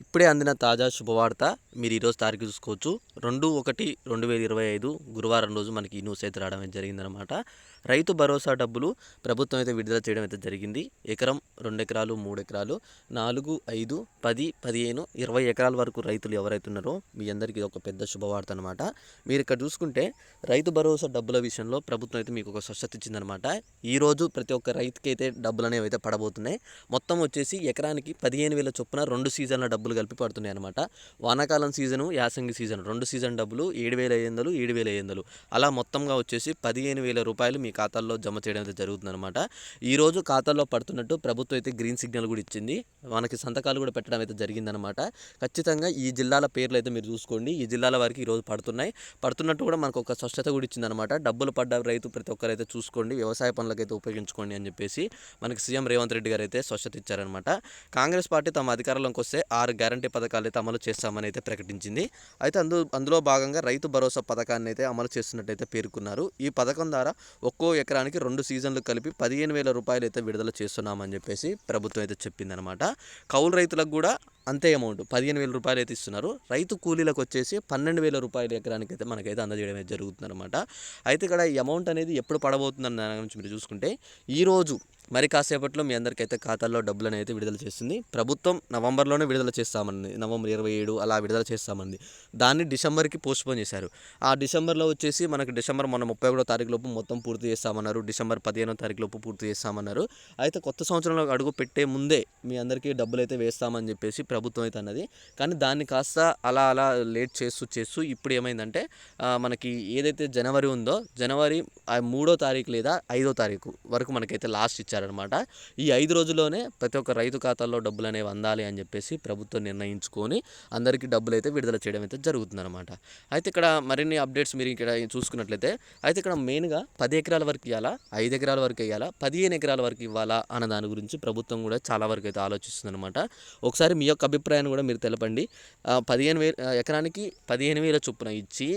ఇప్పుడే అందిన తాజా శుభవార్త మీరు ఈరోజు తారీఖు చూసుకోవచ్చు. రెండు ఒకటి రెండు వేల ఇరవై ఐదు గురువారం రోజు మనకి ఈ న్యూస్ అయితే రావడం జరిగిందనమాట రైతు భరోసా డబ్బులు ప్రభుత్వం అయితే విడుదల చేయడం అయితే జరిగింది. ఎకరం రెండు ఎకరాలు మూడు ఎకరాలు నాలుగు ఐదు పది పదిహేను ఇరవై ఎకరాల వరకు రైతులు ఎవరైతే ఉన్నారో మీ అందరికీ ఇది ఒక పెద్ద శుభవార్త అనమాట మీరు ఇక్కడ చూసుకుంటే రైతు భరోసా డబ్బుల విషయంలో ప్రభుత్వం అయితే మీకు ఒక స్వచ్ఛత ఇచ్చిందనమాట ఈ రోజు ప్రతి ఒక్క రైతుకి అయితే డబ్బులు అనేవి అయితే పడబోతున్నాయి. మొత్తం వచ్చేసి ఎకరానికి పదిహేను వేల చొప్పున రెండు సీజన్ల డబ్బులు డబ్బులు కలిపి పడుతున్నాయి అనమాట వానాకాలం సీజను యాసంగి సీజన్. రెండు సీజన్ డబ్బులు ఏడు వేల ఐదు వందలు ఏడు వేల ఐదు వందలు. అలా మొత్తంగా వచ్చేసి పదిహేను వేల రూపాయలు మీ ఖాతాల్లో జమ చేయడం అయితే జరుగుతుందన్నమాట. ఈ రోజు ఖాతాల్లో పడుతున్నట్టు ప్రభుత్వం అయితే గ్రీన్ సిగ్నల్ కూడా ఇచ్చింది. మనకి సంతకాలు కూడా పెట్టడం అయితే జరిగిందనమాట ఖచ్చితంగా ఈ జిల్లాల పేర్లు అయితే మీరు చూసుకోండి. ఈ జిల్లాల వారికి ఈరోజు పడుతున్నాయి. పడుతున్నట్టు కూడా మనకు ఒక స్పష్టత కూడా ఇచ్చిందనమాట డబ్బులు పడ్డ రైతు ప్రతి ఒక్కరైతే చూసుకోండి. వ్యవసాయ పనులకైతే ఉపయోగించుకోండి అని చెప్పేసి మనకి సీఎం రేవంత్ రెడ్డి గారు అయితే స్వచ్ఛత ఇచ్చారనమాట కాంగ్రెస్ పార్టీ తమ అధికారంలోకి వస్తే ఆరు గ్యారంటీ పథకాలు అయితే అమలు చేస్తామని అయితే ప్రకటించింది. అయితే అందు అందులో భాగంగా రైతు భరోసా పథకాన్ని అయితే అమలు చేస్తున్నట్టయితే పేర్కొన్నారు. ఈ పథకం ద్వారా ఒక్కో ఎకరానికి రెండు సీజన్లు కలిపి పదిహేను వేల రూపాయలు అయితే విడుదల చేస్తున్నామని చెప్పేసి ప్రభుత్వం అయితే చెప్పిందనమాట. కౌలు రైతులకు కూడా అంతే అమౌంట్. పదిహేను వేల రూపాయలు అయితే ఇస్తున్నారు. రైతు కూలీలకు వచ్చేసి పన్నెండు వేల రూపాయల ఎకరానికి అయితే మనకైతే అందజేయడం అయితే జరుగుతుందన్నమాట. అయితే ఇక్కడ ఈ అమౌంట్ అనేది ఎప్పుడు పడబోతుందన్న దాని గురించి మీరు చూసుకుంటే ఈరోజు మరి కాసేపట్లో మీ అందరికైతే ఖాతాల్లో డబ్బులు అయితే విడుదల చేస్తుంది ప్రభుత్వం నవంబర్లోనే విడుదల చేస్తామని నవంబర్ ఇరవై ఏడు అలా విడుదల చేస్తామంది. దాన్ని డిసెంబర్కి పోస్ట్పోన్ చేశారు. ఆ డిసెంబర్లో వచ్చేసి మనకి డిసెంబర్ మొన్న ముప్పై ఒకటో తారీఖు లోపు మొత్తం పూర్తి చేస్తామన్నారు. డిసెంబర్ పదిహేనో తారీఖు లోపు పూర్తి చేస్తామన్నారు. అయితే కొత్త సంవత్సరంలో అడుగు పెట్టే ముందే మీ అందరికీ డబ్బులు అయితే వేస్తామని చెప్పేసి ప్రభుత్వం అయితే అన్నది. కానీ దాన్ని కాస్త అలా అలా లేట్ చేస్తూ చేస్తూ ఇప్పుడు ఏమైందంటే మనకి ఏదైతే జనవరి ఉందో జనవరి మూడో తారీఖు లేదా ఐదో తారీఖు వరకు మనకైతే లాస్ట్ ఇచ్చారనమాట ఈ ఐదు రోజుల్లోనే ప్రతి ఒక్క రైతు ఖాతాల్లో డబ్బులు అనేవి అందాలి అని చెప్పేసి ప్రభుత్వం నిర్ణయించుకొని అందరికీ డబ్బులు అయితే విడుదల చేయడం అయితే జరుగుతుందన్నమాట. అయితే ఇక్కడ మరిన్ని అప్డేట్స్ మీరు ఇక్కడ చూసుకున్నట్లయితే అయితే ఇక్కడ మెయిన్గా పది ఎకరాల వరకు ఇవ్వాలా ఐదు ఎకరాల వరకు ఇవ్వాలా పదిహేను ఎకరాల వరకు ఇవ్వాలా అన్న దాని గురించి ప్రభుత్వం కూడా చాలా వరకు అయితే ఆలోచిస్తుంది అనమాట ఒకసారి మీ యొక్క అభిప్రాయాన్ని కూడా మీరు తెలపండి. పదిహేను వేలు ఎకరానికి పదిహేను వేల చొప్పున ఇచ్చి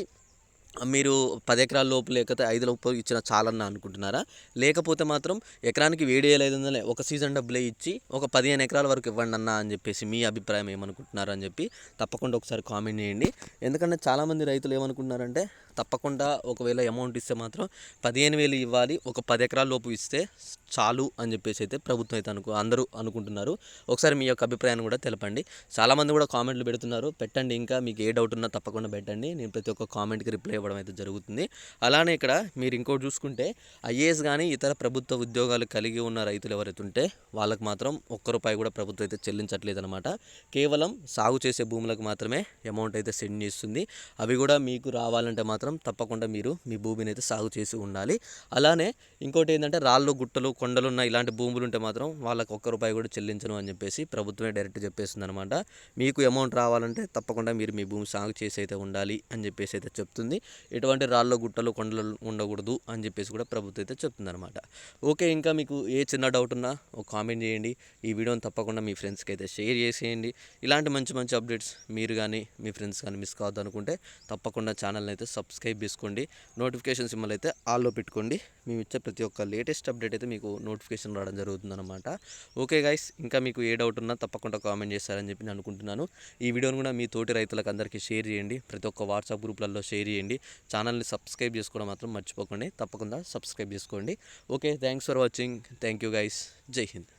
మీరు పది ఎకరాల లోపు లేకపోతే ఐదు లోపు ఇచ్చిన చాలన్న అనుకుంటున్నారా? లేకపోతే మాత్రం ఎకరానికి వేడి వేల ఐదు వందలే ఒక సీజన్ డబ్బులే ఇచ్చి ఒక పదిహేను ఎకరాల వరకు ఇవ్వండి అన్న అని చెప్పేసి మీ అభిప్రాయం ఏమనుకుంటున్నారు అని చెప్పి తప్పకుండా ఒకసారి కామెంట్ చేయండి. ఎందుకంటే చాలామంది రైతులు ఏమనుకుంటున్నారంటే తప్పకుండా ఒకవేళ అమౌంట్ ఇస్తే మాత్రం పదిహేను వేలు ఇవ్వాలి ఒక పది ఎకరాల లోపు ఇస్తే చాలు అని చెప్పేసి అయితే ప్రభుత్వం అయితే అనుకో అందరూ అనుకుంటున్నారు. ఒకసారి మీ యొక్క అభిప్రాయాన్ని కూడా తెలపండి. చాలామంది కూడా కామెంట్లు పెడుతున్నారు. పెట్టండి ఇంకా మీకు ఏ డౌట్ ఉన్నా తప్పకుండా పెట్టండి. నేను ప్రతి ఒక్క కామెంట్కి రిప్లై ఇవ్వడం అయితే జరుగుతుంది. అలానే ఇక్కడ మీరు ఇంకోటి చూసుకుంటే ఐఏఎస్ కానీ ఇతర ప్రభుత్వ ఉద్యోగాలు కలిగి ఉన్న రైతులు ఎవరైతే ఉంటే వాళ్ళకి మాత్రం ఒక్క రూపాయి కూడా ప్రభుత్వం అయితే చెల్లించట్లేదు అనమాట కేవలం సాగు చేసే భూములకు మాత్రమే అమౌంట్ అయితే సెండ్ చేస్తుంది. అవి కూడా మీకు రావాలంటే మాత్రం మాత్రం తప్పకుండా మీరు మీ భూమిని అయితే సాగు చేసి ఉండాలి. అలానే ఇంకోటి ఏంటంటే రాళ్ళు గుట్టలు కొండలు ఉన్న ఇలాంటి భూములు ఉంటే మాత్రం వాళ్ళకి ఒక్క రూపాయి కూడా చెల్లించను అని చెప్పేసి ప్రభుత్వమే డైరెక్ట్ చెప్పేస్తుంది అనమాట మీకు అమౌంట్ రావాలంటే తప్పకుండా మీరు మీ భూమి సాగు చేసి అయితే ఉండాలి అని చెప్పేసి అయితే చెప్తుంది. ఎటువంటి రాళ్ళు గుట్టలు కొండలు ఉండకూడదు అని చెప్పేసి కూడా ప్రభుత్వం అయితే చెప్తుంది అనమాట ఓకే ఇంకా మీకు ఏ చిన్న డౌట్ ఉన్నా ఒక కామెంట్ చేయండి. ఈ వీడియోని తప్పకుండా మీ ఫ్రెండ్స్కి అయితే షేర్ చేసేయండి. ఇలాంటి మంచి మంచి అప్డేట్స్ మీరు కానీ మీ ఫ్రెండ్స్ కానీ మిస్ కావద్దు అనుకుంటే తప్పకుండా ఛానల్ని అయితే సబ్స్క్రైబ్ చేసుకోండి. నోటిఫికేషన్ సింబల్ అయితే ఆల్లో పెట్టుకోండి. మేము ఇచ్చే ప్రతి ఒక్క లేటెస్ట్ అప్డేట్ అయితే మీకు నోటిఫికేషన్ రావడం జరుగుతుందన్నమాట. ఓకే గైస్ ఇంకా మీకు ఏ డౌట్ ఉన్నా తప్పకుండా కామెంట్ చేస్తారని చెప్పి నేను అనుకుంటున్నాను. ఈ వీడియోని కూడా మీ తోటి రైతులకు అందరికీ షేర్ చేయండి. ప్రతి ఒక్క వాట్సాప్ గ్రూప్లలో షేర్ చేయండి. ఛానల్ని సబ్స్క్రైబ్ చేసుకోవడం మాత్రం మర్చిపోకండి. తప్పకుండా సబ్స్క్రైబ్ చేసుకోండి. Okay thanks for watching thank you guys జై హింద్